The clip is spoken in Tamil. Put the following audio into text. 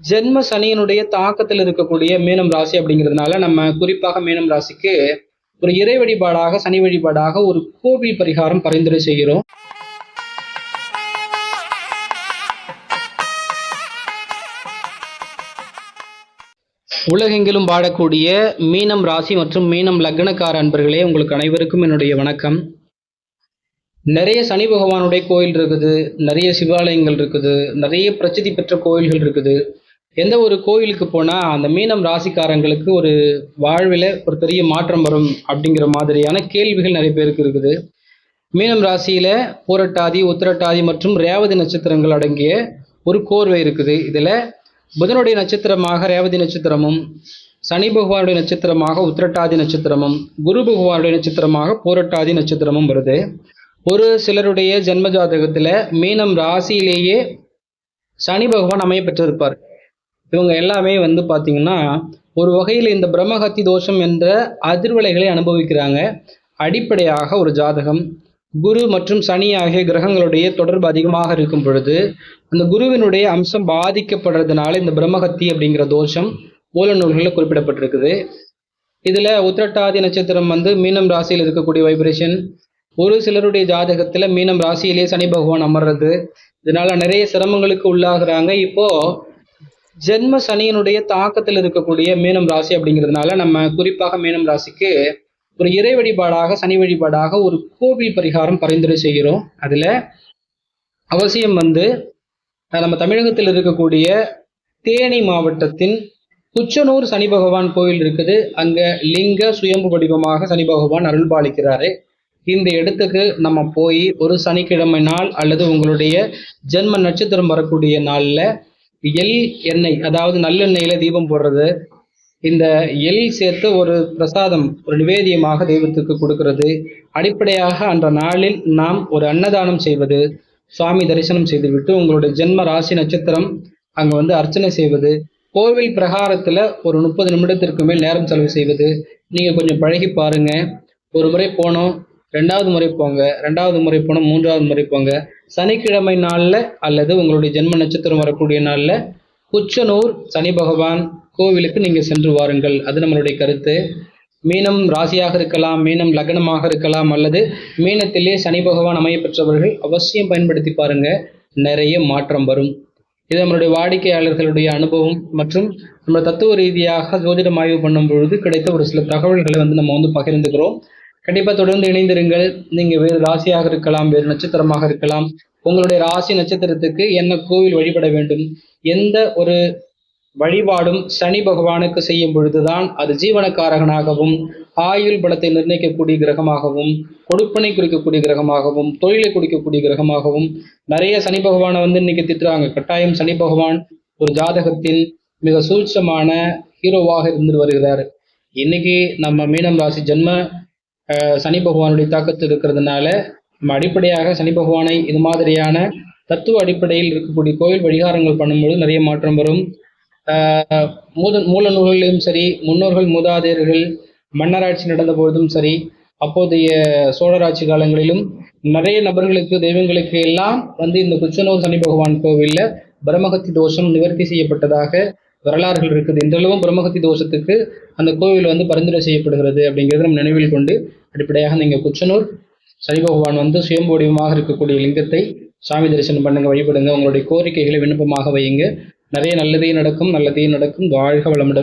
ஜென்ம சனியினுடைய தாக்கத்தில் இருக்கக்கூடிய மீனம் ராசி அப்படிங்கிறதுனால நம்ம குறிப்பாக மீனம் ராசிக்கு ஒரு இறை வழிபாடாக சனி வழிபாடாக ஒரு கோவில் பரிகாரம் பரிந்துரை செய்கிறோம். உலகெங்கிலும் வாழக்கூடிய மீனம் ராசி மற்றும் மீனம் லக்னக்கார அன்பர்களே உங்களுக்கு அனைவருக்கும் என்னுடைய வணக்கம். நிறைய சனி பகவானுடைய கோயில் இருக்குது நிறைய சிவாலயங்கள் இருக்குது நிறைய பிரசித்தி பெற்ற கோயில்கள் இருக்குது. எந்த ஒரு கோயிலுக்கு போனால் அந்த மீனம் ராசிக்காரங்களுக்கு ஒரு வாழ்வில் ஒரு பெரிய மாற்றம் வரும் அப்படிங்கிற மாதிரியான கேள்விகள் நிறைய பேருக்கு இருக்குது. மீனம் ராசியில் பூரட்டாதி உத்திரட்டாதி மற்றும் ரேவதி நட்சத்திரங்கள் அடங்கிய ஒரு கோர்வை இருக்குது. இதில் புதனுடைய நட்சத்திரமாக ரேவதி நட்சத்திரமும் சனி பகவானுடைய நட்சத்திரமாக உத்திரட்டாதி நட்சத்திரமும் குரு பகவானுடைய நட்சத்திரமாக பூரட்டாதி நட்சத்திரமும் வருது. ஒரு சிலருடைய ஜென்ம ஜாதகத்தில் மீனம் ராசியிலேயே சனி பகவான் அமைய பெற்றிருப்பார். இவங்க எல்லாமே வந்து பார்த்தீங்கன்னா ஒரு வகையில் இந்த பிரம்மஹத்தி தோஷம் என்ற அதிர்வலைகளை அனுபவிக்கிறாங்க. அடிப்படையாக ஒரு ஜாதகம். குரு மற்றும் சனி ஆகிய கிரகங்களுடைய தொடர்பு அதிகமாக இருக்கும் பொழுது அந்த குருவினுடைய அம்சம் பாதிக்கப்படுறதுனால இந்த பிரம்மஹத்தி அப்படிங்கிற தோஷம் மூல நூல்களில் குறிப்பிடப்பட்டிருக்குது. இதில் உத்திரட்டாதி நட்சத்திரம் வந்து மீனம் ராசியில் இருக்கக்கூடிய வைப்ரேஷன் ஒரு சிலருடைய ஜாதகத்தில் மீனம் ராசியிலேயே சனி பகவான் அமர்றது. இதனால நிறைய சிரமங்களுக்கு உள்ளாகிறாங்க. இப்போது ஜென்ம சனியினுடைய தாக்கத்தில் இருக்கக்கூடிய மீனம் ராசி அப்படிங்கிறதுனால நம்ம குறிப்பாக மீனம் ராசிக்கு ஒரு இறை வழிபாடாக சனி வழிபாடாக ஒரு கோவில் பரிகாரம் பரிந்துரை செய்கிறோம். அதில் அவசியம் வந்து நம்ம தமிழகத்தில் இருக்கக்கூடிய தேனி மாவட்டத்தின் குச்சனூர் சனி பகவான் கோயில் இருக்குது. அங்க லிங்க சுயம்பு வடிவமாக சனி பகவான் அருள்பாலிக்கிறாரு. இந்த இடத்துக்கு நம்ம போய் ஒரு சனிக்கிழமை நாள் அல்லது உங்களுடைய ஜென்ம நட்சத்திரம் வரக்கூடிய நாளில் எள் எண்ணெய் அதாவது நல்லெண்ணெயில தீபம் போடுறது. இந்த எள் சேர்த்து ஒரு பிரசாதம் ஒரு நிவேதியமாக தெய்வத்துக்கு கொடுக்கிறது. அடிப்படையாக அன்ற நாளில் நாம் ஒரு அன்னதானம் செய்வது சுவாமி தரிசனம் செய்துவிட்டு உங்களுடைய ஜென்ம ராசி நட்சத்திரம் அங்க வந்து அர்ச்சனை செய்வது கோவில் பிரகாரத்துல ஒரு முப்பது நிமிடத்திற்கு மேல் நேரம் செலவு செய்வது. நீங்க கொஞ்சம் பழகி பாருங்க. ஒரு முறை போனோம் ரெண்டாவது முறை போங்க ரெண்டாவது முறை போனோம் மூன்றாவது முறை போங்க. சனிக்கிழமை நாளில் அல்லது உங்களுடைய ஜென்ம நட்சத்திரம் வரக்கூடிய நாளில் குச்சனூர் சனி பகவான் கோவிலுக்கு நீங்கள் சென்று வாருங்கள். அது நம்மளுடைய கருத்து. மீனம் ராசியாக இருக்கலாம் மீனம் லக்னமாக இருக்கலாம் அல்லது மீனத்திலே சனி பகவான் அமைய பெற்றவர்கள் அவசியம் பயன்படுத்தி பாருங்க நிறைய மாற்றம் வரும். இது நம்மளுடைய வாடிக்கையாளர்களுடைய அனுபவம் மற்றும் நம்ம தத்துவ ரீதியாக ஜோதிடம் ஆய்வு பண்ணும் பொழுது கிடைத்த ஒரு சில தகவல்களை வந்து நம்ம வந்து பகிர்ந்துக்கிறோம். கண்டிப்பா தொடர்ந்து இணைந்திருங்கள். நீங்க வேறு ராசியாக இருக்கலாம் வேறு நட்சத்திரமாக இருக்கலாம். உங்களுடைய ராசி நட்சத்திரத்துக்கு என்ன கோவில் வழிபட வேண்டும்? எந்த ஒரு வழிபாடும் சனி பகவானுக்கு செய்யும் பொழுதுதான் அது ஜீவனக்காரகனாகவும் ஆயுள் பலத்தை நிர்ணயிக்கக்கூடிய கிரகமாகவும் கொடுப்பனை குறிக்கக்கூடிய கிரகமாகவும் தொழிலை குறிக்கக்கூடிய கிரகமாகவும் நிறைய சனி பகவானை வந்து இன்னைக்கு திட்டுறாங்க. கட்டாயம் சனி பகவான் ஒரு ஜாதகத்தின் மிக சூட்சமான ஹீரோவாக இருந்து வருகிறார். இன்னைக்கு நம்ம மீனம் ராசி ஜென்ம சனி பகவானுடைய தாக்கத்தில் இருக்கிறதுனால நம்ம அடிப்படையாக சனி பகவானை இது மாதிரியான தத்துவ அடிப்படையில் இருக்கக்கூடிய கோயில் வழிகாரங்கள் பண்ணும்பொழுது நிறைய மாற்றம் வரும். மூல மூல நூல்களிலும் சரி முன்னோர்கள் மூதாதையர்கள் மன்னராட்சி நடந்த பொழுதும் சரி அப்போதைய சோழராட்சி காலங்களிலும் நிறைய நபர்களுக்கு தெய்வங்களுக்கு எல்லாம் வந்து இந்த குச்சனூர் சனி பகவான் கோவில்ல பிரம்மகத்தி தோஷம் நிவர்த்தி செய்யப்பட்டதாக வரலாறுகள் இருக்குது. இன்றளவும் பிரம்மகத்தி தோஷத்துக்கு அந்த கோவில் வந்து பரிந்துரை செய்யப்படுகிறது அப்படிங்கிறது நம்ம நினைவில் கொண்டு அடிப்படையாக நீங்க குச்சனூர் சனி பகவான் வந்து சுயம்பு வடிவமாக இருக்கக்கூடிய லிங்கத்தை சாமி தரிசனம் பண்ணுங்க வழிபடுங்க. உங்களுடைய கோரிக்கைகளை விண்ணப்பமாக வையுங்க. நிறைய நல்லதே நடக்கும் நல்லதே நடக்கும். வாழ்க வளமுடன்.